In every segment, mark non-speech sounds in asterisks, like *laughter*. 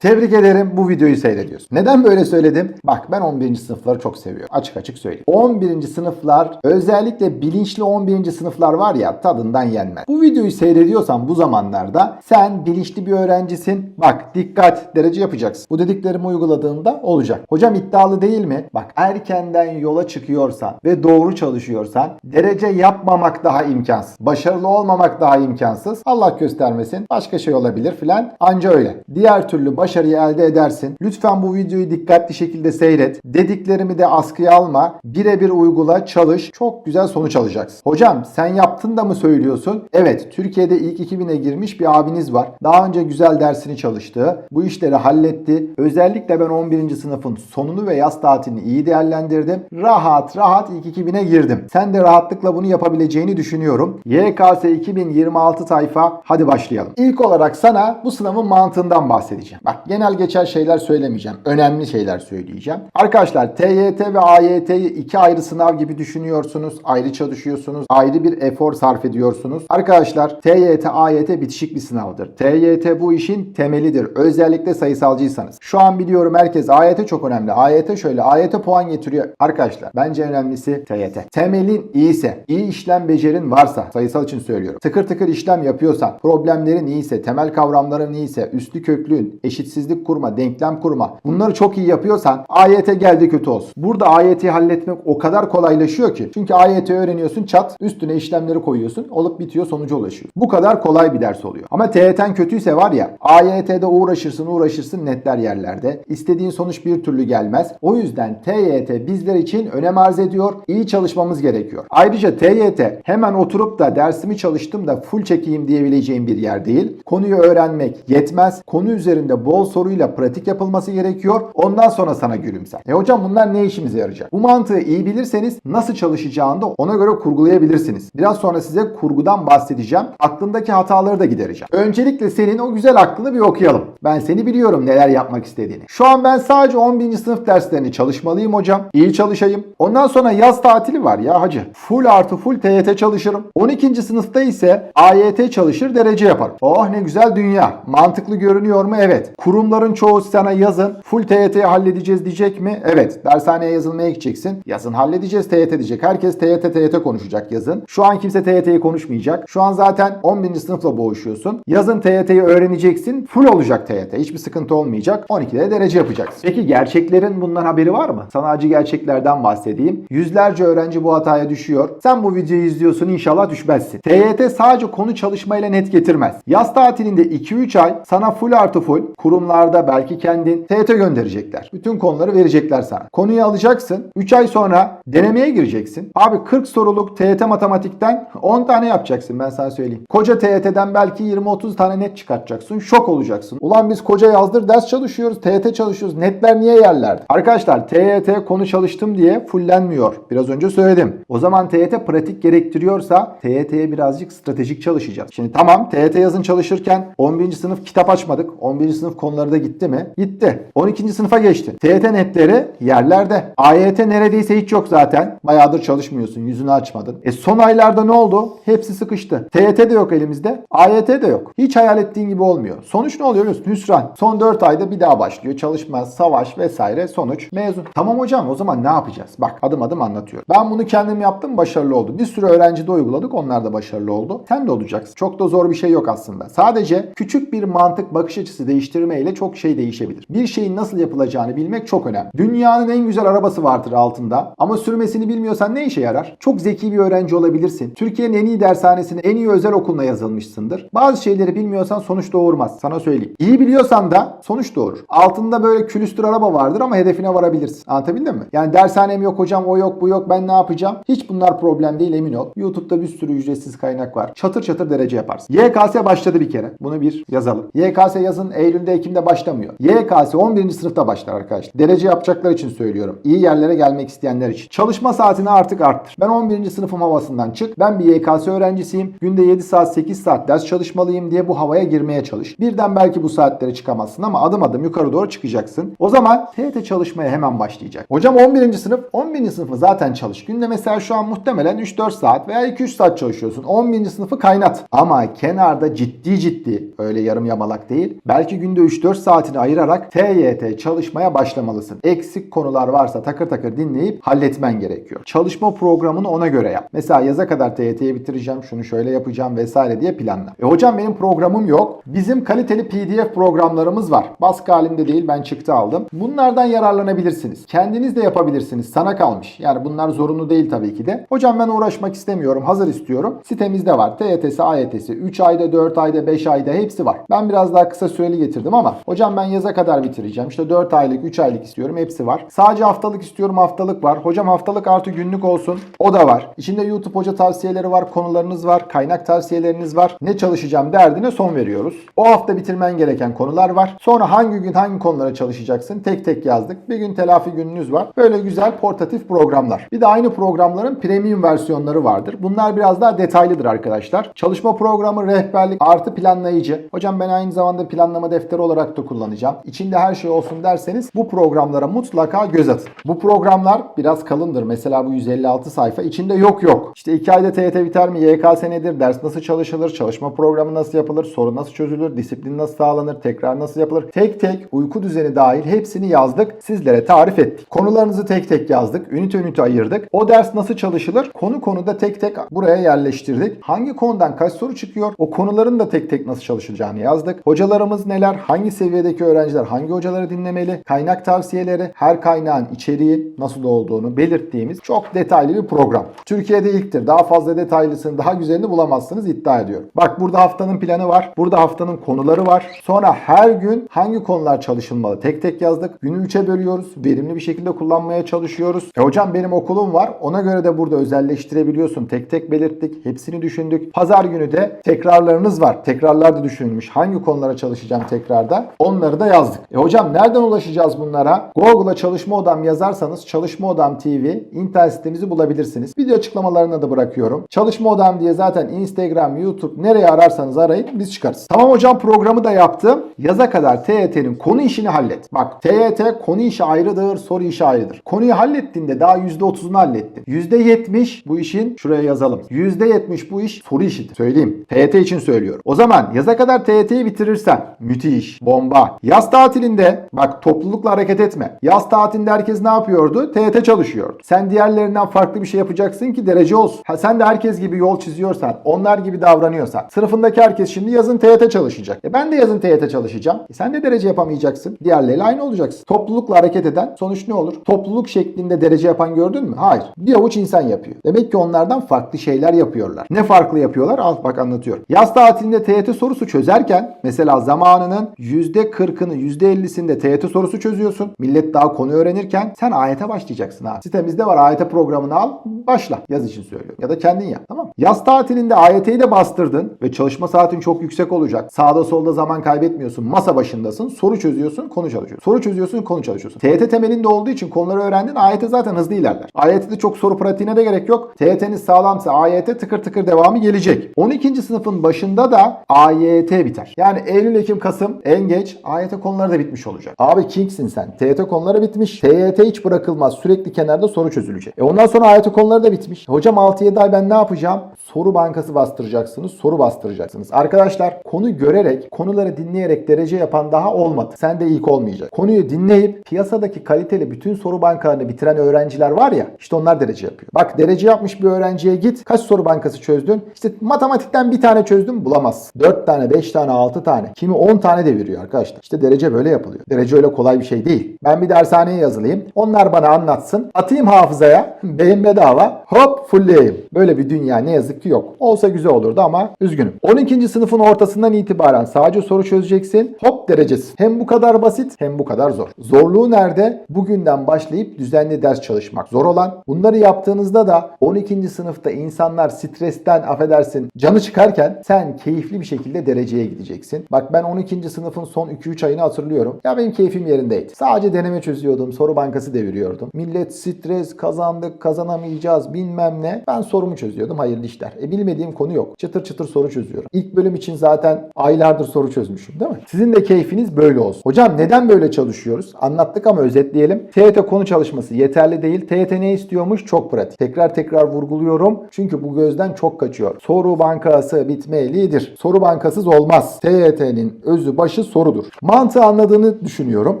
Tebrik ederim bu videoyu seyrediyorsun. Neden böyle söyledim? Bak ben 11. sınıfları çok seviyorum. Açık açık söyleyeyim. 11. sınıflar özellikle bilinçli 11. sınıflar var ya tadından yenmez. Bu videoyu seyrediyorsan bu zamanlarda sen bilinçli bir öğrencisin. Bak dikkat derece yapacaksın. Bu dediklerimi uyguladığında olacak. Hocam iddialı değil mi? Bak erkenden yola çıkıyorsan ve doğru çalışıyorsan derece yapmamak daha imkansız. Başarılı olmamak daha imkansız. Allah göstermesin. Başka şey olabilir filan. Anca öyle. Diğer türlü başarıyı elde edersin. Lütfen bu videoyu dikkatli şekilde seyret. Dediklerimi de askıya alma. Birebir uygula, çalış. Çok güzel sonuç alacaksın. Hocam sen yaptın da mı söylüyorsun? Evet, Türkiye'de ilk 2000'e girmiş bir abiniz var. Daha önce güzel dersini çalıştı. Bu işleri halletti. Özellikle ben 11. sınıfın sonunu ve yaz tatilini iyi değerlendirdim. Rahat rahat ilk 2000'e girdim. Sen de rahatlıkla bunu yapabileceğini düşünüyorum. YKS 2026 tayfa hadi başlayalım. İlk olarak sana bu sınavın mantığından bahsedeceğim. Bak genel geçer şeyler söylemeyeceğim. Önemli şeyler söyleyeceğim. Arkadaşlar TYT ve AYT'yi iki ayrı sınav gibi düşünüyorsunuz. Ayrı çalışıyorsunuz. Ayrı bir efor sarf ediyorsunuz. Arkadaşlar TYT, AYT bitişik bir sınavdır. TYT bu işin temelidir. Özellikle sayısalcıysanız. Şu an biliyorum herkes AYT çok önemli. AYT şöyle. AYT puan getiriyor. Arkadaşlar bence önemlisi TYT. Temelin iyiyse, iyi işlem becerin varsa, sayısal için söylüyorum. Tıkır tıkır işlem yapıyorsan, problemlerin iyiyse, temel kavramların iyiyse, üstü köklüğün, eşitsizlik kurma, denklem kurma. Bunları çok iyi yapıyorsan AYT geldi kötü olsun. Burada AYT'yi halletmek o kadar kolaylaşıyor ki. Çünkü AYT öğreniyorsun çat üstüne işlemleri koyuyorsun. Olup bitiyor sonuca ulaşıyor. Bu kadar kolay bir ders oluyor. Ama TYT'n kötüyse var ya AYT'de uğraşırsın uğraşırsın netler yerlerde. İstediğin sonuç bir türlü gelmez. O yüzden TYT bizler için önem arz ediyor. İyi çalışmamız gerekiyor. Ayrıca TYT hemen oturup da dersimi çalıştım da full çekeyim diyebileceğim bir yer değil. Konuyu öğrenmek yetmez. Konu üzerinde bol soruyla pratik yapılması gerekiyor. Ondan sonra sana gülümser. E hocam bunlar ne işimize yarayacak? Bu mantığı iyi bilirseniz nasıl çalışacağını da ona göre kurgulayabilirsiniz. Biraz sonra size kurgudan bahsedeceğim. Aklındaki hataları da gidereceğim. Öncelikle senin o güzel aklını bir okuyalım. Ben seni biliyorum neler yapmak istediğini. Şu an ben sadece 11. sınıf derslerini çalışmalıyım hocam. İyi çalışayım. Ondan sonra yaz tatili var ya hacı. Full artı full TYT çalışırım. 12. sınıfta ise AYT çalışır derece yaparım. Oh ne güzel dünya. Mantıklı görünüyor mu? Evet. Kurumların çoğu sana yazın full TYT'yi halledeceğiz diyecek mi? Evet. Dershaneye yazılmaya gideceksin. Yazın halledeceğiz TYT diyecek. Herkes TYT TYT konuşacak yazın. Şu an kimse TYT'yi konuşmayacak. Şu an zaten 11. sınıfla boğuşuyorsun. Yazın TYT'yi öğreneceksin. Full olacak TYT. Hiçbir sıkıntı olmayacak. 12'de derece yapacaksın. Peki gerçeklerin bundan haberi var mı? Sana acı gerçeklerden bahsedeyim. Yüzlerce öğrenci bu hataya düşüyor. Sen bu videoyu izliyorsun inşallah düşmezsin. TYT sadece konu çalışmayla net getirmez. Yaz tatilinde 2-3 ay sana full artı full kurumlarda belki kendin TYT gönderecekler. Bütün konuları verecekler sana. Konuyu alacaksın. 3 ay sonra denemeye gireceksin. Abi 40 soruluk TYT matematikten 10 tane yapacaksın ben sana söyleyeyim. Koca TYT'den belki 20-30 tane net çıkartacaksın. Şok olacaksın. Ulan biz koca yazdır ders çalışıyoruz. TYT çalışıyoruz. Netler niye yerlerde? Arkadaşlar TYT konu çalıştım diye fullenmiyor. Biraz önce söyledim. O zaman TYT pratik gerektiriyorsa TYT'ye birazcık stratejik çalışacağız. Şimdi tamam TYT yazın çalışırken 11. sınıf kitap açmadık. 11. sınıf konuları da gitti mi? Gitti. 12. sınıfa geçti. TYT netleri yerlerde. AYT neredeyse hiç yok zaten. Bayağıdır çalışmıyorsun. Yüzünü açmadın. E son aylarda ne oldu? Hepsi sıkıştı. TYT de yok elimizde. AYT de yok. Hiç hayal ettiğin gibi olmuyor. Sonuç ne oluyor biliyorsun? Hüsran. Son 4 ayda bir daha başlıyor. Çalışma, savaş vesaire sonuç mezun. Tamam hocam o zaman ne yapacağız? Bak adım adım anlatıyorum. Ben bunu kendim yaptım başarılı oldu. Bir sürü öğrenci de uyguladık. Onlar da başarılı oldu. Sen de olacaksın. Çok da zor bir şey yok aslında. Sadece küçük bir mantık bakış açısı değiştirmeyle çok şey değişebilir. Bir şeyin nasıl yapılacağını bilmek çok önemli. Dünyanın en güzel arabası vardır altında ama sürmesini bilmiyorsan ne işe yarar? Çok zeki bir öğrenci olabilirsin. Türkiye'nin en iyi dershanesine, en iyi özel okuluna yazılmışsındır. Bazı şeyleri bilmiyorsan sonuç doğurmaz. Sana söyleyeyim. İyi biliyorsan da sonuç doğurur. Altında böyle külüstür araba vardır ama hedefine varabilirsin. Anlatabildim mi? Yani dershanem yok hocam, o yok, bu yok, ben ne yapacağım? Hiç bunlar problem değil emin ol. YouTube'da bir sürü ücretsiz kaynak var. Çatır çatır derece yaparsın. YKS başladı bir kere. Bunu bir yazalım. YKS yazın Eylül'de Ekim'de başlamıyor. YKS 11. sınıfta başlar arkadaşlar. Derece yapacaklar için söylüyorum. İyi yerlere gelmek isteyenler için. Çalışma saatini artık arttır. Ben 11. sınıfım havasından çık. Ben bir YKS öğrencisiyim. Günde 7 saat 8 saat ders çalışmalıyım diye bu havaya girmeye çalış. Birden belki bu saatlere çıkamazsın ama adım adım yukarı doğru çıkacaksın. O zaman TYT çalışmaya hemen başlayacak. Hocam 11. sınıf 11. sınıfı zaten çalış. Günde mesela şu an muhtemelen 3-4 saat veya 2-3 saat çalışıyorsun. 11. sınıfı kaynat. Ama kenarda ciddi ciddi öyle yarım yamalak değil. Belki günde 3-4 saatini ayırarak TYT çalışmaya başlamalısın. Eksik konular varsa takır takır dinleyip halletmen gerekiyor. Çalışma programını ona göre yap. Mesela yaza kadar TYT'yi bitireceğim, şunu şöyle yapacağım vesaire diye planla. E hocam benim programım yok. Bizim kaliteli PDF programlarımız var. Baskı halinde değil ben çıktı aldım. Bunlardan yararlanabilirsiniz. Kendiniz de yapabilirsiniz. Sana kalmış. Yani bunlar zorunlu değil tabii ki de. Hocam ben uğraşmak istemiyorum. Hazır istiyorum. Sitemizde var. TYT'si, AYT'si. 3 ayda, 4 ayda, 5 ayda hepsi var. Ben biraz daha kısa süreli getirdim ama hocam ben yaza kadar bitireceğim. İşte 4 aylık, 3 aylık istiyorum. Hepsi var. Sadece haftalık istiyorum. Haftalık var. Hocam haftalık artı günlük olsun. O da var. İçinde YouTube hoca tavsiyeleri var. Konularınız var. Kaynak tavsiyeleriniz var. Ne çalışacağım derdine son veriyoruz. O hafta bitirmen gereken konular var. Sonra hangi gün hangi konulara çalışacaksın? Tek tek yazdık. Bir gün telafi gününüz var. Böyle güzel portatif programlar. Bir de aynı programların premium versiyonları vardır. Bunlar biraz daha detaylıdır arkadaşlar. Çalışma programı, rehberlik artı planlayıcı. Hocam ben aynı zamanda planlama defteri olarak da kullanacağım. İçinde her şey olsun derseniz bu programlara mutlaka göz atın. Bu programlar biraz kalındır. Mesela bu 156 sayfa. İçinde yok yok. İşte 2 ayda TYT biter mi? YKS nedir? Ders nasıl çalışılır? Çalışma programı nasıl yapılır? Soru nasıl çözülür? Disiplin nasıl sağlanır? Tekrar nasıl yapılır? Tek tek uyku düzeni dahil hepsini yazdık. Sizlere tarif ettik. Konularınızı tek tek yazdık. Ünite ünite ayırdık. O ders nasıl çalışılır? Konu konuda tek tek buraya yerleştirdik. Hangi konudan kaç soru çıkıyor? O konuların da tek tek nasıl çalışılacağını yazdık. Hocalarımız neler? Hangi seviyedeki öğrenciler hangi hocaları dinlemeli? Kaynak tavsiyeleri, her kaynağın içeriği nasıl olduğunu belirttiğimiz çok detaylı bir program. Türkiye'de ilktir. Daha fazla detaylısını, daha güzelini bulamazsınız iddia ediyorum. Bak burada haftanın planı var. Burada haftanın konuları var. Sonra her gün hangi konular çalışılmalı? Tek tek yazdık. Günü 3'e bölüyoruz. Verimli bir şekilde kullanmaya çalışıyoruz. E hocam benim okulum var. Ona göre de burada özelleştirebiliyorsun. Tek tek belirttik. Hepsini düşündük. Pazar günü de tekrarlarınız var. Tekrarlar da düşünülmüş. Hangi konulara çalışacağım tekrarda? Onları da yazdık. E hocam nereden ulaşacağız bunlara? Google'a çalışma odam yazarsanız Çalışma Odam TV internet sitemizi bulabilirsiniz. Video açıklamalarına da bırakıyorum. Çalışma Odam diye zaten Instagram, YouTube nereye ararsanız arayın biz çıkarız. Tamam hocam programı da yaptım. Yaza kadar TYT'nin konu işini hallet. Bak TYT konu işi ayrıdır, soru işi ayrıdır. Konuyu hallettiğinde daha %30'unu hallettin. %70 bu işin şuraya yazalım. %70 bu iş soru işidir. Söyleyeyim. TYT için söylüyorum. O zaman yaza kadar TYT'yi bitirirsen müthiş, bomba. Yaz tatilinde bak toplulukla hareket etme. Yaz tatilinde herkes ne yapıyordu? TYT çalışıyordu. Sen diğerlerinden farklı bir şey yapacaksın ki derece olsun. Ha, sen de herkes gibi yol çiziyorsan, onlar gibi davranıyorsan, sınıfındaki herkes şimdi yazın TYT çalışacak. E ben de yazın TYT çalışacağım. E sen de derece yapamayacaksın. Diğerleriyle aynı olacaksın. Toplulukla hareket eden sonuç ne olur? Topluluk şeklinde derece yapan gördün mü? Hayır. Bir avuç insan yapıyor. Demek ki onlardan farklı şeyler yapıyorlar. Ne farklı yapıyorlar? Al bak anlatıyorum. Yaz tatilinde TYT sorusu çözerken mesela zamanının %40'ını %50'sinde TYT sorusu çözüyorsun. Millet daha konu öğrenirken sen AYT başlayacaksın ha. Sitemizde var AYT programını al başla. Yaz için söylüyorum. Ya da kendin yap tamam mı? Yaz tatilinde AYT'yi de bastırdın ve çalışma saatin çok yüksek olacak. Sağda solda zaman kaybetmiyorsun. Masa başındasın. Soru çözüyorsun, konu çalışıyorsun. Soru çözüyorsun, konu çalışıyorsun. TYT temelinde olduğu için konuları öğrendin. AYT zaten hızlı ilerler. AYT'de çok soru pratiğine de gerek yok. TYT'niz sağlamsa AYT tıkır tıkır devamı gelecek. 12. sınıfın başında da AYT biter. Yani Eylül, Ekim, Kasım en geç AYT konuları da bitmiş olacak. Abi kingsin sen. TYT konuları bitmiş. TYT hiç bırakılmaz. Sürekli kenarda soru çözülecek. E ondan sonra AYT konuları da bitmiş. Hocam 6-7 ay ben ne yapacağım? Soru bankası bastıracaksınız. Soru bastıracaksınız. Arkadaşlar konu görerek, konuları dinleyerek derece yapan daha olmadı. Sen de ilk olmayacak. Konuyu dinleyip piyasadaki kaliteli bütün soru bankalarını bitiren öğrenciler var ya işte onlar derece yapıyor. Bak derece yapmış bir öğrenciye git. Kaç soru bankası çözdün? İşte matematikten bir tane çözdün bulamazsın. 4 tane, 5 tane, 6 tane. Kimi 10 tane de veriyor arkadaşlar. İşte derece böyle yapılıyor. Derece öyle kolay bir şey değil. Ben bir dershaneye yazılayım. Onlar bana anlatsın. Atayım hafızaya. *laughs* Beyin bedava. Hop fullleyeyim. Böyle bir dünya ne yazık ki yok. Olsa güzel olurdu ama üzgünüm. 12. sınıfın ortasından itibaren sadece soru çözeceksin. Hop derecesi. Hem bu kadar basit hem bu kadar zor. Zorluğu nerede? Bugünden başlayıp düzenli ders çalışmak zor olan. Bunları yaptığınızda da 12. sınıfta insanlar stresten affedersin canı çıkarken sen keyifli bir şekilde dereceye gideceksin. Bak ben 12. sınıfın son 2-3 ayını hatırlıyorum. Ya benim keyfim yerindeydi. Sadece deneme çözüyordum. Soru bankası deviriyordum. Millet stres kazandık kazanamayacağız bilmem ne. Ben sorumu çözüyordum. Hayırlı işler işler. E bilmediğim konu yok. Çıtır çıtır soru çözüyorum. İlk bölüm için zaten aylardır soru çözmüşüm değil mi? Sizin de keyfiniz böyle olsun. Hocam neden böyle çalışıyoruz? Anlattık ama özetleyelim. TYT konu çalışması yeterli değil. TYT ne istiyormuş? Çok pratik. Tekrar tekrar vurguluyorum. Çünkü bu gözden çok kaçıyor. Soru bankası bitmelidir. Soru bankasız olmaz. TYT'nin özü başı sorudur. Mantığı anladığını düşünüyorum.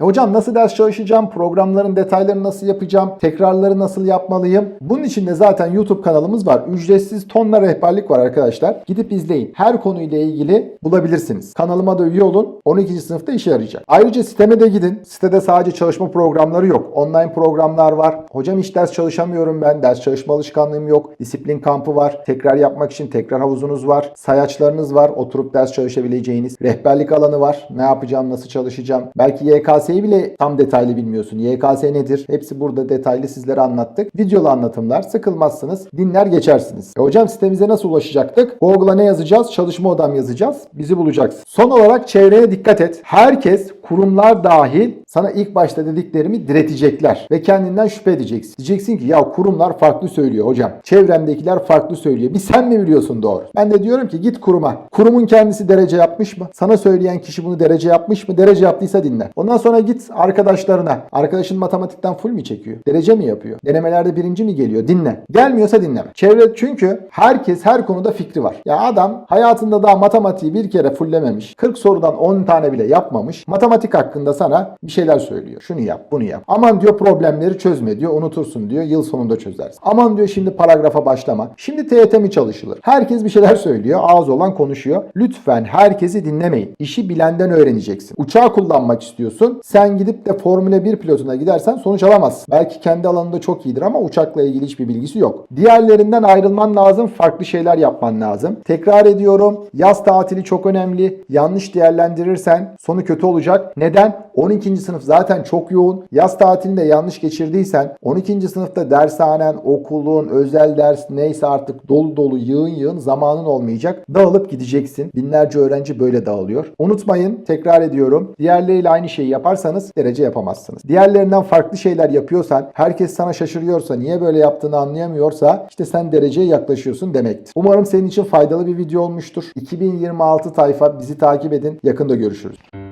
E hocam nasıl ders çalışacağım? Programların detaylarını nasıl yapacağım? Tekrarları nasıl yapmalıyım? Bunun için de zaten YouTube kanalımız var. Ücretsiz tonla rehberlik var arkadaşlar. Gidip izleyin. Her konuyla ilgili bulabilirsiniz. Kanalıma da üye olun. 12. sınıfta işe yarayacak. Ayrıca siteme de gidin. Sitede sadece çalışma programları yok. Online programlar var. Hocam hiç ders çalışamıyorum ben. Ders çalışma alışkanlığım yok. Disiplin kampı var. Tekrar yapmak için tekrar havuzunuz var. Sayaçlarınız var. Oturup ders çalışabileceğiniz. Rehberlik alanı var. Ne yapacağım, nasıl çalışacağım. Belki YKS'yi bile tam detaylı bilmiyorsun. YKS nedir? Hepsi burada detaylı sizlere anlattık. Videolu anlatımlar. Sıkılmazsınız. Dinler geçersiniz. E hocam sitemize nasıl ulaşacaktık? Google'a ne yazacağız? Çalışma odam yazacağız. Bizi bulacaksın. Son olarak çevreye dikkat et. Herkes kurumlar dahil sana ilk başta dediklerimi diretecekler ve kendinden şüphe edeceksin. Diyeceksin ki ya kurumlar farklı söylüyor hocam. Çevremdekiler farklı söylüyor. Bir sen mi biliyorsun doğru? Ben de diyorum ki git kuruma. Kurumun kendisi derece yapmış mı? Sana söyleyen kişi bunu derece yapmış mı? Derece yaptıysa dinle. Ondan sonra git arkadaşlarına. Arkadaşın matematikten full mi çekiyor? Derece mi yapıyor? Denemelerde birinci mi geliyor? Dinle. Gelmiyorsa dinleme. Çevre çünkü herkes her konuda fikri var. Ya adam hayatında daha matematiği bir kere fulllememiş. 40 sorudan 10 tane bile yapmamış. Matematik hakkında sana bir şeyler söylüyor. Şunu yap, bunu yap. Aman diyor problemleri çözme diyor, unutursun diyor. Yıl sonunda çözersin. Aman diyor şimdi paragrafa başlama. Şimdi TYT mi çalışılır? Herkes bir şeyler söylüyor. Ağız olan konuşuyor. Lütfen herkesi dinlemeyin. İşi bilenden öğreneceksin. Uçağı kullanmak istiyorsun. Sen gidip de Formula 1 pilotuna gidersen sonuç alamazsın. Belki kendi alanında çok iyidir ama uçakla ilgili hiçbir bilgisi yok. Diğerlerinden ayrılman lazım. Farklı şeyler yapman lazım. Tekrar ediyorum. Yaz tatili çok önemli. Yanlış değerlendirirsen sonu kötü olacak. Neden? 12. sınıf zaten çok yoğun. Yaz tatilinde yanlış geçirdiysen 12. sınıfta dershanen, okulun, özel ders neyse artık dolu dolu yığın yığın zamanın olmayacak. Dağılıp gideceksin. Binlerce öğrenci böyle dağılıyor. Unutmayın tekrar ediyorum. Diğerleriyle aynı şeyi yaparsanız derece yapamazsınız. Diğerlerinden farklı şeyler yapıyorsan, herkes sana şaşırıyorsa, niye böyle yaptığını anlayamıyorsa işte sen dereceye yaklaşıyorsun demektir. Umarım senin için faydalı bir video olmuştur. 2026 tayfa bizi takip edin. Yakında görüşürüz.